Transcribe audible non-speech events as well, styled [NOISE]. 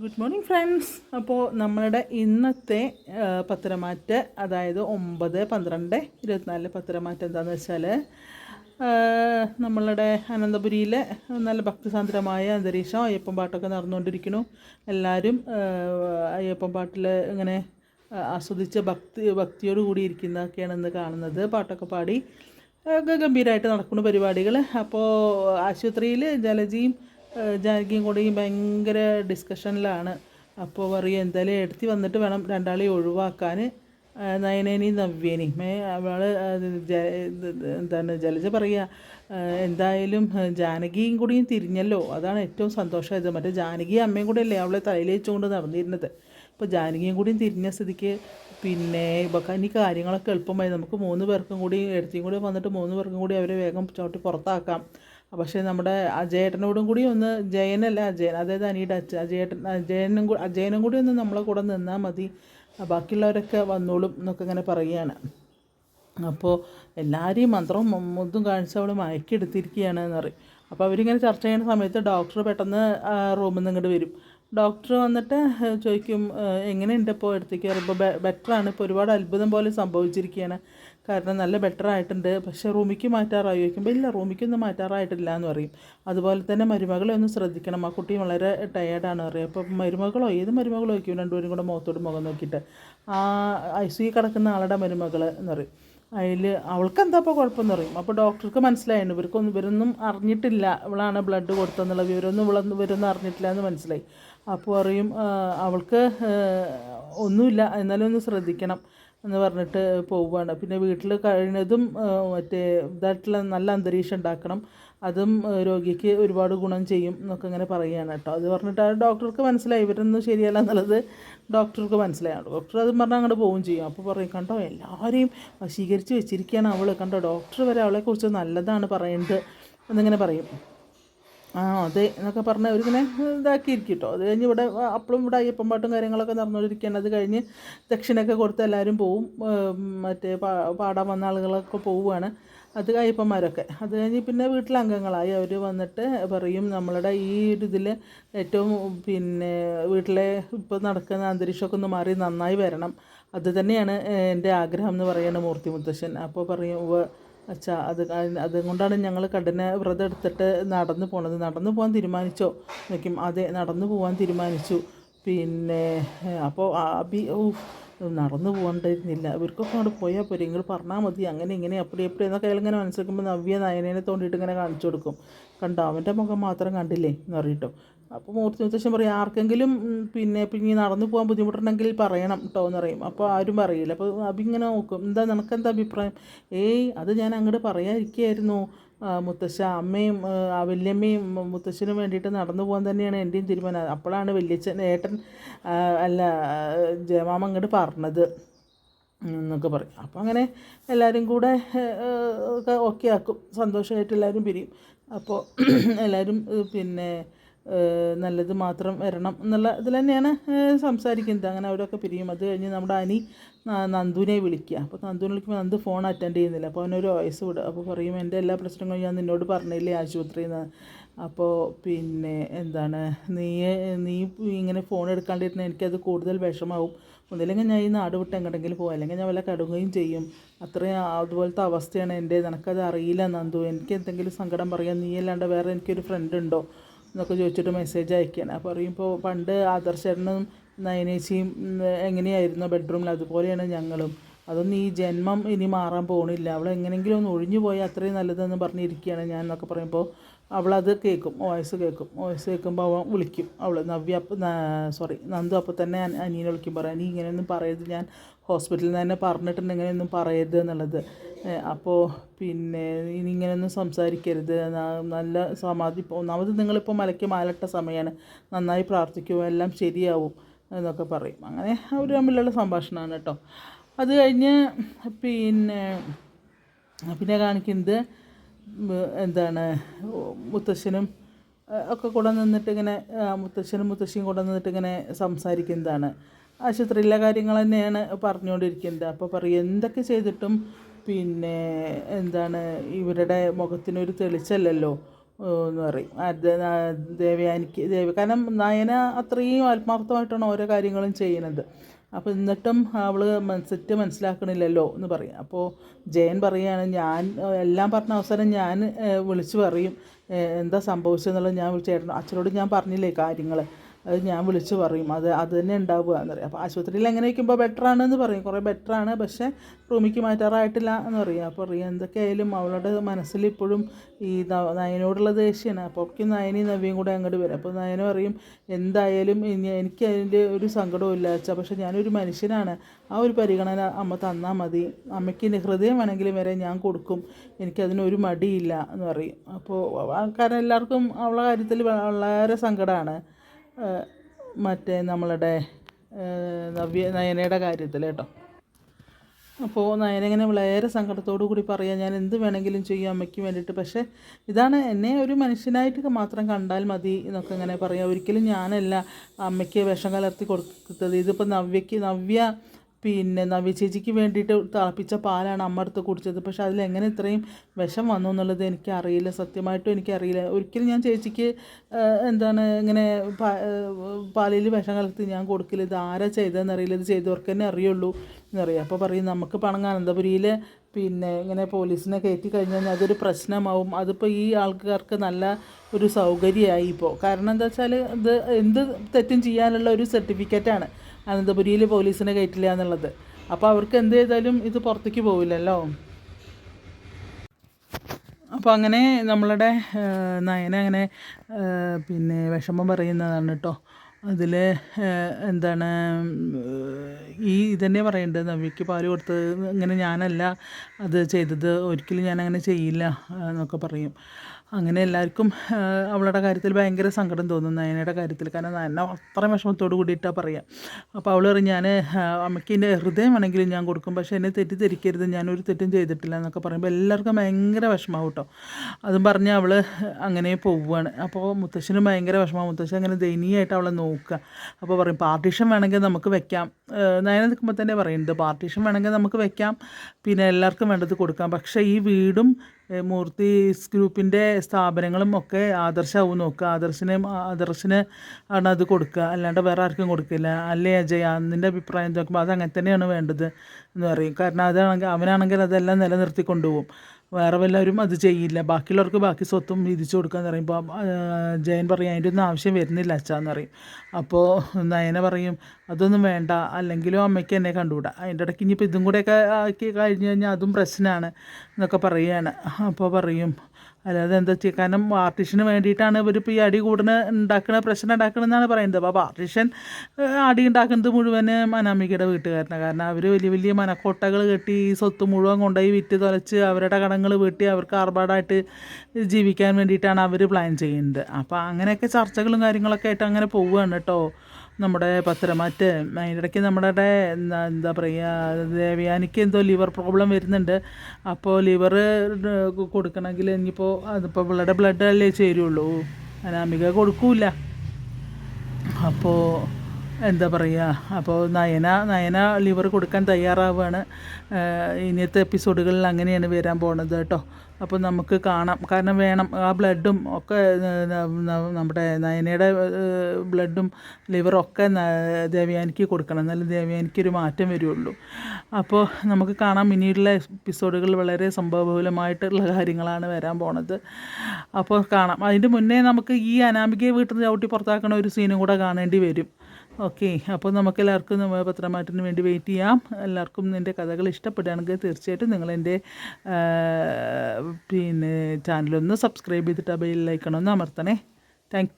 Good morning friends അപ്പോൾ നമ്മളുടെ ഇന്നത്തെ പത്തരമാറ്റ് അതായത് ഒമ്പത് പന്ത്രണ്ട് ഇരുപത്തിനാല് പത്രമാറ്റ് എന്താണെന്ന് വെച്ചാൽ നമ്മളുടെ അനന്തപുരിയിലെ നല്ല ഭക്തിസാന്ദ്രമായ അന്തരീക്ഷം അയ്യപ്പൻ പാട്ടൊക്കെ നടന്നുകൊണ്ടിരിക്കുന്നു. എല്ലാവരും അയ്യപ്പം പാട്ടിൽ ഇങ്ങനെ ആസ്വദിച്ച ഭക്തി ഭക്തിയോട് കൂടി ഇരിക്കുന്നതൊക്കെയാണ് ഇന്ന് കാണുന്നത്. പാട്ടൊക്കെ പാടി ഗംഭീരമായിട്ട് നടക്കുന്ന പരിപാടികൾ അപ്പോൾ ആശുപത്രിയിൽ ജലജിയും ജാനകിയും കൂടി ഭയങ്കര ഡിസ്കഷനിലാണ് അപ്പോൾ പറയുക എന്തായാലും എടുത്തി വന്നിട്ട് വേണം രണ്ടാളെയും ഒഴിവാക്കാൻ നയനേനി നവ്യേനെയും മേ അവൾ എന്താണ് ജലജ പറയുക എന്തായാലും ജാനകിയും കൂടിയും തിരിഞ്ഞല്ലോ. അതാണ് ഏറ്റവും സന്തോഷമായത്. മറ്റേ ജാനകി അമ്മയും കൂടെ അല്ലേ അവളെ തലയിലേച്ചുകൊണ്ട് നടന്നിരുന്നത്. അപ്പോൾ ജാനകിയും കൂടിയും തിരിഞ്ഞ സ്ഥിതിക്ക് പിന്നെ ഇനി കാര്യങ്ങളൊക്കെ എളുപ്പമായി. നമുക്ക് മൂന്ന് പേർക്കും കൂടി എടുത്തിയും കൂടി വന്നിട്ട് മൂന്ന് പേർക്കും കൂടി അവരെ വേഗം ചവിട്ടി പുറത്താക്കാം. പക്ഷേ നമ്മുടെ അജയേട്ടനോടും കൂടി ഒന്ന് ജയനല്ല അജയൻ അതായത് അനിയുടെ അച്ഛൻ അജയേട്ടൻ അജയനും കൂടി അജയനും കൂടി ഒന്ന് നമ്മളെ കൂടെ നിന്നാൽ മതി. ബാക്കിയുള്ളവരൊക്കെ വന്നോളും എന്നൊക്കെ ഇങ്ങനെ പറയുകയാണ്. അപ്പോൾ എല്ലാവരെയും മന്ത്രവും മുതും കാണിച്ച് അവൾ മയക്കെടുത്തിരിക്കുകയാണ് എന്ന് പറയും. അപ്പോൾ അവരിങ്ങനെ ചർച്ച ചെയ്യുന്ന സമയത്ത് ഡോക്ടർ പെട്ടെന്ന് റൂമിൽ നിന്ന് ഇങ്ങോട്ട് വരും. ഡോക്ടർ വന്നിട്ട് ചോദിക്കും എങ്ങനെയുണ്ട് ഇപ്പോൾ എടുത്തേക്ക് പറയുമ്പോൾ ബെറ്ററാണ് ഇപ്പോൾ ഒരുപാട് അത്ഭുതം പോലെ സംഭവിച്ചിരിക്കുകയാണ്. കാരണം നല്ല ബെറ്റർ ആയിട്ടുണ്ട്. പക്ഷേ റൂമിക്ക് മാറ്റാറായി? ചോദിക്കുമ്പോൾ ഇല്ല റൂമിക്കൊന്നും മാറ്റാറായിട്ടില്ല എന്ന് പറയും. അതുപോലെ തന്നെ മരുമകളെ ഒന്ന് ശ്രദ്ധിക്കണം. ആ കുട്ടി വളരെ ടയേർഡാണ് പറയും. അപ്പോൾ മരുമകളോ ഏത് മരുമകളോ ചോദിക്കും രണ്ടുപേരും കൂടെ മുഖത്തോട് മുഖം നോക്കിയിട്ട്. ആ ഐ സി കിടക്കുന്ന ആളുടെ മരുമകൾ എന്ന് പറയും. അതിൽ അവൾക്ക് എന്താ ഇപ്പോൾ കുഴപ്പമെന്ന് പറയും. അപ്പോൾ ഡോക്ടർക്ക് മനസ്സിലായിരുന്നു ഇവർക്കൊന്നും ഇവരൊന്നും അറിഞ്ഞിട്ടില്ല. ഇവളാണ് ബ്ലഡ് കൊടുത്തെന്നുള്ള വിവരമൊന്നും ഇവളൊന്നും ഇവരൊന്നും അറിഞ്ഞിട്ടില്ല എന്ന് മനസ്സിലായി. അപ്പോൾ പറയും അവൾക്ക് ഒന്നുമില്ല. എന്നാലും ഒന്ന് ശ്രദ്ധിക്കണം. എന്ന് പറഞ്ഞിട്ട് പോവുകയാണ്. പിന്നെ വീട്ടിൽ ആ, മറ്റേ ഇതായിട്ടുള്ള നല്ല അന്തരീക്ഷം ഉണ്ടാക്കണം. അതും രോഗിക്ക് ഒരുപാട് ഗുണം ചെയ്യും എന്നൊക്കെ ഇങ്ങനെ പറയുകയാണ് കേട്ടോ. അത് പറഞ്ഞിട്ട് ആ ഡോക്ടർക്ക് മനസ്സിലായി. ഇവരൊന്നും ശരിയല്ല എന്നുള്ളത് ഡോക്ടർക്ക് മനസ്സിലായി ഡോക്ടർ അതും പറഞ്ഞാൽ അങ്ങോട്ട് പോവുകയും ചെയ്യും. അപ്പോൾ പറയും കണ്ടോ എല്ലാവരെയും വശീകരിച്ച് വെച്ചിരിക്കുകയാണ് അവൾ കണ്ടോ ഡോക്ടർ വരെ അവളെക്കുറിച്ച് നല്ലതാണ് പറയുന്നത് എന്നിങ്ങനെ പറയും. ആ അതെ എന്നൊക്കെ പറഞ്ഞ് അവരിങ്ങനെ ഇതാക്കിയിരിക്കും കേട്ടോ അത് കഴിഞ്ഞ് ഇവിടെ അപ്പോഴും ഇവിടെ അയ്യപ്പം പാട്ടും കാര്യങ്ങളൊക്കെ നടന്നുകൊണ്ടിരിക്കുകയാണ് അത് കഴിഞ്ഞ് ദക്ഷിണയൊക്കെ കൊടുത്ത് എല്ലാവരും പോവും. മറ്റേ പാ പാടാൻ വന്ന ആളുകളൊക്കെ പോവുകയാണ്. അത് അയ്യപ്പന്മാരൊക്കെ. അത് കഴിഞ്ഞ് പിന്നെ വീട്ടിലെ അംഗങ്ങളായി അവർ വന്നിട്ട് പറയും നമ്മളുടെ ഈ ഒരു ഇതിൽ ഏറ്റവും പിന്നെ വീട്ടിലെ ഇപ്പോൾ നടക്കുന്ന അന്തരീക്ഷമൊക്കെ ഒന്ന് മാറി നന്നായി വരണം. അത് തന്നെയാണ് എന്റെ ആഗ്രഹം എന്ന് പറയുന്നത് മൂർത്തി മുത്തശ്ശൻ. അപ്പോൾ പറയും അച്ഛാ അത് അതുകൊണ്ടാണ് ഞങ്ങൾ കഠിന വ്രതം എടുത്തിട്ട് നടന്നു പോണത്. നടന്നു പോകാൻ തീരുമാനിച്ചോ? നോക്കും അതെ നടന്നു പോകാൻ തീരുമാനിച്ചു. പിന്നെ അപ്പോൾ അബി ഓ നടന്നു പോകണ്ടായിരുന്നില്ല ഇവർക്കൊക്കെ അവിടെ പോയാൽ പോരെ. നിങ്ങൾ പറഞ്ഞാൽ മതി. അങ്ങനെ ഇങ്ങനെ അപ്പടി എപ്പടി എന്നൊക്കെ അയാൾ ഇങ്ങനെ മനസ്സിലാക്കുമ്പോൾ നവ്യ നയനേനെ തോണ്ടിയിട്ട് ഇങ്ങനെ കാണിച്ചു കൊടുക്കും. കണ്ടോ? അവന്റെ മുഖം മാത്രം കണ്ടില്ലേ എന്ന് പറയട്ടോ അപ്പോൾ മൂർത്തി മുത്തശ്ശൻ പറയും ആർക്കെങ്കിലും പിന്നെ പിന്നെ നടന്നു പോകാൻ ബുദ്ധിമുട്ടുണ്ടെങ്കിൽ പറയണം കേട്ടോ എന്ന് പറയും. അപ്പോൾ ആരും പറയില്ല. അപ്പോൾ അഭിങ്ങനെ നോക്കും. എന്താ നിനക്കെന്താ അഭിപ്രായം? ഏയ് അത് ഞാൻ അങ്ങോട്ട് പറയാതിരിക്കുകയായിരുന്നു മുത്തശ്ശ അമ്മയും വല്യമ്മയും മുത്തശ്ശനും വേണ്ടിയിട്ട് നടന്നു പോകാൻ തന്നെയാണ് എന്റെയും തീരുമാനം. അപ്പോഴാണ് വല്യച്ഛൻ ഏട്ടൻ അല്ല ജയമാമ അങ്ങോട്ട് പറഞ്ഞത്. എന്നൊക്കെ പറയും. അപ്പോൾ അങ്ങനെ എല്ലാവരും കൂടെ ഒക്കെ ആക്കും. സന്തോഷമായിട്ട് എല്ലാവരും പിരിയും. അപ്പോൾ [CLEARS THROAT] എല്ലാവരും പിന്നെ നല്ലത് മാത്രം വരണം എന്നുള്ള ഇതിൽ തന്നെയാണ് സംസാരിക്കുന്നത്. അങ്ങനെ അവരൊക്കെ പിരിയും. അത് കഴിഞ്ഞ് നമ്മുടെ അനി നന്ദുവിനെ വിളിക്കുക. അപ്പോൾ നന്ദുവിനെ വിളിക്കുമ്പോൾ നന്ദു ഫോൺ അറ്റൻഡ് ചെയ്യുന്നില്ല. അപ്പോൾ അവനൊരു വോയിസ് വിടും. അപ്പോൾ പറയും എന്റെ എല്ലാ പ്രശ്നങ്ങളും ഞാൻ നിന്നോട് പറഞ്ഞില്ലേ ആശുപത്രിയിൽ നിന്ന് അപ്പോൾ പിന്നെ എന്താണ് നീ നീ ഇങ്ങനെ ഫോൺ എടുക്കാണ്ടിരുന്ന എനിക്കത് കൂടുതൽ വിഷമാവും. ഒന്നില്ലെങ്കിൽ ഞാൻ ഈ നാട് വിട്ട് എങ്ങോട്ടെങ്കിലും പോകും അല്ലെങ്കിൽ ഞാൻ വല്ല കടുങ്ങുകയും ചെയ്യും. അത്രയും അതുപോലത്തെ അവസ്ഥയാണ് എന്റെ നിനക്കത് അറിയില്ല നന്ദു. എനിക്ക് എന്തെങ്കിലും സങ്കടം പറയാം നീ അല്ലാണ്ട് വേറെ എനിക്കൊരു ഫ്രണ്ട് ഉണ്ടോ? എന്നൊക്കെ ചോദിച്ചിട്ട് മെസ്സേജ് അയക്കുകയാണ് അപ്പോൾ പറയുമ്പോൾ പണ്ട് ആദർശനും നയനേച്ചിയും എങ്ങനെയായിരുന്നു ബെഡ്റൂമിൽ അതുപോലെയാണ് ഞങ്ങളും. അതൊന്നും ഈ ജന്മം ഇനി മാറാൻ പോകണില്ല അവൾ എങ്ങനെങ്കിലും ഒന്ന് ഒഴിഞ്ഞു പോയാൽ അത്രയും നല്ലതെന്ന് പറഞ്ഞിരിക്കുകയാണ് ഞാൻ എന്നൊക്കെ പറയുമ്പോൾ അവളത് കേൾക്കും. വോയിസ് കേൾക്കും. വോയിസ് കേൾക്കുമ്പോൾ അവൻ വിളിക്കും. അവൾ നവ്യ സോറി നന്ദു അപ്പോൾ തന്നെ അനിയനെ വിളിക്കും. പറയാം നീ ഇങ്ങനെയൊന്നും പറയരുത്. ഞാൻ ഹോസ്പിറ്റലിൽ നിന്ന് തന്നെ പറഞ്ഞിട്ടുണ്ട് ഇങ്ങനെയൊന്നും പറയരുത് എന്നുള്ളത്. അപ്പോൾ പിന്നെ ഇനി ഇങ്ങനെയൊന്നും സംസാരിക്കരുത് നല്ല സമാധി ഒന്നാമത് നിങ്ങളിപ്പോൾ മലയ്ക്ക് മാലട്ട സമയമാണ് നന്നായി പ്രാർത്ഥിക്കും എല്ലാം ശരിയാവും എന്നൊക്കെ പറയും. അങ്ങനെ അവർ തമ്മിലുള്ള സംഭാഷണമാണ് കേട്ടോ. അത് കഴിഞ്ഞ് പിന്നെ പിന്നെ കാണിക്കുന്നത് എന്താണ് മുത്തശ്ശനും ഒക്കെ കൂടെ നിന്നിട്ട് ഇങ്ങനെ മുത്തശ്ശനും മുത്തശ്ശിയും കൂടെ നിന്നിട്ട് ഇങ്ങനെ സംസാരിക്കുന്നതാണ്. ആശുപത്രിയിലെ കാര്യങ്ങൾ തന്നെയാണ് പറഞ്ഞുകൊണ്ടിരിക്കുന്നത്. അപ്പോൾ പറയും എന്തൊക്കെ ചെയ്തിട്ടും പിന്നെ എന്താണ് ഇവരുടെ മുഖത്തിനൊരു തെളിച്ചല്ലല്ലോ എന്ന് പറയും. ദേവയാനിക്ക് ദേവ കാരണം നയന അത്രയും ആത്മാർത്ഥമായിട്ടാണ് ഓരോ കാര്യങ്ങളും ചെയ്യുന്നത്. അപ്പോൾ എന്നിട്ടും അവൾ മനസ്സിറ്റ് മനസ്സിലാക്കണില്ലല്ലോ എന്ന് പറയും. അപ്പോൾ ജയൻ പറയുകയാണ് ഞാൻ എല്ലാം പറഞ്ഞ അവസരം ഞാൻ വിളിച്ചു പറയും. എന്താ സംഭവിച്ചതെന്നുള്ളത് ഞാൻ ചേട്ടൻ അച്ഛനോട് ഞാൻ പറഞ്ഞില്ലേ കാര്യങ്ങൾ അത് ഞാൻ വിളിച്ച് പറയും. അത് അത് തന്നെ ഉണ്ടാവുക എന്ന് പറയും അപ്പോൾ ആശുപത്രിയിൽ എങ്ങനെ വയ്ക്കുമ്പോൾ ബെറ്റർ ആണെന്ന് പറയും. കുറേ ബെറ്റർ ആണ്. പക്ഷേ റൂമിക്ക് മാറ്റാറായിട്ടില്ല എന്ന് പറയും അപ്പോൾ പറയും എന്തൊക്കെയായാലും അവളുടെ മനസ്സിൽ ഇപ്പോഴും ഈ നയനോടുള്ള ദേഷ്യമാണ്. അപ്പോൾ ഒക്കെ നയനയും നവ്യം കൂടെ അങ്ങോട്ട് വരും. അപ്പോൾ നയന പറയും എന്തായാലും എനിക്ക് അതിന്റെ ഒരു സങ്കടവും ഇല്ല വെച്ചാൽ പക്ഷേ ഞാനൊരു മനുഷ്യനാണ്. ആ ഒരു പരിഗണന അമ്മ തന്നാൽ മതി. അമ്മയ്ക്ക് ഹൃദയം വേണമെങ്കിലും വരെ ഞാൻ കൊടുക്കും. എനിക്കതിനൊരു മടിയില്ല എന്ന് പറയും. അപ്പോൾ കാരണം എല്ലാവർക്കും അവളുടെ കാര്യത്തിൽ വളരെ സങ്കടമാണ് മറ്റേ നമ്മളുടെ നവ്യ നയനയുടെ കാര്യത്തിൽ കേട്ടോ. അപ്പോൾ നയന ഇങ്ങനെ വളരെ സങ്കടത്തോടു കൂടി പറയാം ഞാൻ എന്ത് വേണമെങ്കിലും ചെയ്യും അമ്മയ്ക്ക് വേണ്ടിയിട്ട്. പക്ഷേ ഇതാണ് എന്നെ ഒരു മനുഷ്യനായിട്ട് മാത്രം കണ്ടാൽ മതി എന്നൊക്കെ ഇങ്ങനെ പറയാം. ഒരിക്കലും ഞാനല്ല അമ്മയ്ക്ക് വിഷം കലർത്തി കൊടുത്തത്. ഇതിപ്പോൾ നവ്യയ്ക്ക് നവ്യ പിന്നെ നവ്യ ചേച്ചിക്ക് വേണ്ടിയിട്ട് തിളപ്പിച്ച പാലാണ് അമ്മ എടുത്ത് കുടിച്ചത്. പക്ഷെ അതിലെങ്ങനെ ഇത്രയും വിഷം വന്നു എന്നുള്ളത് എനിക്കറിയില്ല. സത്യമായിട്ടും എനിക്കറിയില്ല. ഒരിക്കലും ഞാൻ ചേച്ചിക്ക് എന്താണ് ഇങ്ങനെ പാലിൽ വിഷം കലർത്തി ഞാൻ കൊടുക്കില്ല. ഇത് ആരാ ചെയ്തതെന്നറിയില്ല. ഇത് ചെയ്തവർക്ക് തന്നെ അറിയുള്ളൂ എന്നറിയാം. അപ്പോൾ പറയും നമുക്ക് പണം അനന്തപുരിയിൽ പിന്നെ ഇങ്ങനെ പോലീസിനെ കയറ്റി കഴിഞ്ഞാൽ അതൊരു പ്രശ്നമാവും. അതിപ്പോൾ ഈ ആൾക്കാർക്ക് നല്ല ഒരു സൗകര്യമായി ഇപ്പോൾ കാരണം എന്താ വെച്ചാൽ ഇത് എന്ത് തെറ്റും ചെയ്യാനുള്ള ഒരു സർട്ടിഫിക്കറ്റാണ് അനന്തപുരിയിൽ പോലീസിനെ കയറ്റില്ല എന്നുള്ളത്. അപ്പോൾ അവർക്ക് എന്ത് ചെയ്താലും ഇത് പുറത്തേക്ക് പോവില്ലല്ലോ. അപ്പോൾ അങ്ങനെ നമ്മളുടെ നയന അങ്ങനെ പിന്നെ വിഷമം പറയുന്നതാണ് കേട്ടോ അതിൽ എന്താണ് ഈ ഇതന്നെ പറയേണ്ടത് നവ്യയ്ക്ക് പാൽ കൊടുത്തത് ഇങ്ങനെ ഞാനല്ല അത് ചെയ്തത് ഒരിക്കലും ഞാനങ്ങനെ ചെയ്യില്ല എന്നൊക്കെ പറയും. അങ്ങനെ എല്ലാവർക്കും അവളുടെ കാര്യത്തിൽ ഭയങ്കര സങ്കടം തോന്നും നയനയുടെ കാര്യത്തിൽ. കാരണം നയന അത്ര വിഷമത്തോട് കൂടിയിട്ടാണ് പറയുക അപ്പോൾ അവൾ പറയും ഞാൻ അമ്മയ്ക്ക് എന്റെ ഹൃദയം വേണമെങ്കിലും ഞാൻ കൊടുക്കും പക്ഷേ എന്നെ തെറ്റിദ്ധരിക്കരുത് ഞാനൊരു തെറ്റും ചെയ്തിട്ടില്ല എന്നൊക്കെ പറയുമ്പോൾ എല്ലാവർക്കും ഭയങ്കര വിഷമാവും കേട്ടോ. അതും പറഞ്ഞ് അവൾ അങ്ങനെ പോവുകയാണ് അപ്പോൾ മുത്തശ്ശനും ഭയങ്കര വിഷമമാണ് മുത്തശ്ശൻ അങ്ങനെ ദയനീയമായിട്ട് അവളെ നോക്കുക. അപ്പോൾ പറയും പാർട്ടീഷൻ വേണമെങ്കിൽ നമുക്ക് വെക്കാം. നയന നിൽക്കുമ്പോൾ തന്നെ പറയുന്നുണ്ട് പാർട്ടീഷൻ വേണമെങ്കിൽ നമുക്ക് വെക്കാം. പിന്നെ എല്ലാവർക്കും വേണ്ടത് കൊടുക്കാം. പക്ഷേ ഈ വീടും ഏഹ് മൂർത്തി ഗ്രൂപ്പിന്റെ സ്ഥാപനങ്ങളും ഒക്കെ ആദർശമാവും നോക്കുക ആദർശിനെ ആദർശിന് ആണ് അത് കൊടുക്കുക. അല്ലാണ്ട് വേറെ ആർക്കും കൊടുക്കില്ല. അല്ലേ അജയ? അതിന്റെ അഭിപ്രായം നോക്കുമ്പോൾ അത് അങ്ങനെ തന്നെയാണ് വേണ്ടത് എന്ന് പറയും. കാരണം അതാണെങ്കിൽ അവനാണെങ്കിൽ അതെല്ലാം നിലനിർത്തി കൊണ്ടുപോകും. വേറെ വല്ലവരും അത് ചെയ്യില്ല. ബാക്കിയുള്ളവർക്ക് ബാക്കി സ്വത്തും വിധിച്ചു കൊടുക്കാന്ന് പറയുമ്പോൾ ജയൻ പറയും അതിന്റെ ഒന്നും ആവശ്യം വരുന്നില്ല അച്ഛാന്ന് പറയും. അപ്പോൾ നയന പറയും അതൊന്നും വേണ്ട. അല്ലെങ്കിലും അമ്മയ്ക്ക് എന്നെ കണ്ടുകൂടാ. അതിന്റെ ഇടയ്ക്ക് ഇനിയിപ്പോൾ ഇതും കൂടെയൊക്കെ ആക്കി കഴിഞ്ഞ് കഴിഞ്ഞാൽ അതും പ്രശ്നമാണ് എന്നൊക്കെ പറയുകയാണ് അപ്പോൾ പറയും അല്ലാതെ എന്താ ചെയ്യുക കാരണം പാർട്ടീഷന് വേണ്ടിയിട്ടാണ് ഇവരിപ്പോൾ ഈ അടി കൂടുന്ന ഉണ്ടാക്കുന്ന പ്രശ്നം ഉണ്ടാക്കണമെന്നാണ് പറയുന്നത്. അപ്പോൾ പാർട്ടീഷൻ അടി ഉണ്ടാക്കുന്നത് മുഴുവൻ അനാമികയുടെ വീട്ടുകാരനാണ് കാരണം അവർ വലിയ വലിയ മനക്കോട്ടകൾ കെട്ടി ഈ സ്വത്ത് മുഴുവൻ കൊണ്ടുപോയി വിറ്റ് തുലച്ച് അവരുടെ കടങ്ങൾ വീട്ടി അവർക്ക് ആർഭാടായിട്ട് ജീവിക്കാൻ വേണ്ടിയിട്ടാണ് അവർ പ്ലാൻ ചെയ്യുന്നത്. അപ്പോൾ അങ്ങനെയൊക്കെ ചർച്ചകളും കാര്യങ്ങളൊക്കെ ആയിട്ട് അങ്ങനെ പോവുകയാണ് കേട്ടോ. നമ്മുടെ പത്രമാറ്റ് അതിന്റെ ഇടയ്ക്ക് നമ്മുടെ എന്താ പറയുക ദേവയാനിക്ക് എന്തോ ലിവർ പ്രോബ്ലം വരുന്നുണ്ട്. അപ്പോൾ ലിവർ കൊടുക്കണമെങ്കിൽ ഇനിയിപ്പോൾ അതിപ്പോൾ ഇവളുടെ ബ്ലഡ് അല്ലേ ചേരുള്ളൂ. അനാമിക കൊടുക്കൂല. അപ്പോൾ എന്താ പറയുക അപ്പോൾ നയന നയന ലിവർ കൊടുക്കാൻ തയ്യാറാവുകയാണ് ഇനിയത്തെ എപ്പിസോഡുകളിൽ അങ്ങനെയാണ് വരാൻ പോണത് കേട്ടോ. അപ്പോൾ നമുക്ക് കാണാം. കാരണം വേണം ആ ബ്ലഡും ഒക്കെ നമ്മുടെ നയനയുടെ ബ്ലഡും ലിവറും ഒക്കെ ദേവയാനിക്ക് കൊടുക്കണം. എന്നാലും ദേവയാനിക്ക് ഒരു മാറ്റം വരുള്ളൂ. അപ്പോൾ നമുക്ക് കാണാം. ഇനിയുള്ള എപ്പിസോഡുകൾ വളരെ സംഭവബഹുലമായിട്ടുള്ള കാര്യങ്ങളാണ് വരാൻ പോണത്. അപ്പോൾ കാണാം. അതിന്റെ മുന്നേ നമുക്ക് ഈ അനാമികയെ വീട്ടിൽ നിന്ന് ചവിട്ടി പുറത്താക്കണ ഒരു സീനും കൂടെ കാണേണ്ടി വരും. ഓക്കെ അപ്പോൾ നമുക്ക് എല്ലാവർക്കും നമ്മ പത്രമാറ്റിന് വേണ്ടി വെയിറ്റ് ചെയ്യാം. എല്ലാവർക്കും എന്റെ കഥകൾ ഇഷ്ടപ്പെടുകയാണെങ്കിൽ തീർച്ചയായിട്ടും നിങ്ങളെന്റെ പിന്നെ ചാനലൊന്ന് സബ്സ്ക്രൈബ് ചെയ്തിട്ട് ആ ബെല്ലൈക്കണമെന്ന് അമർത്തണേ. താങ്ക്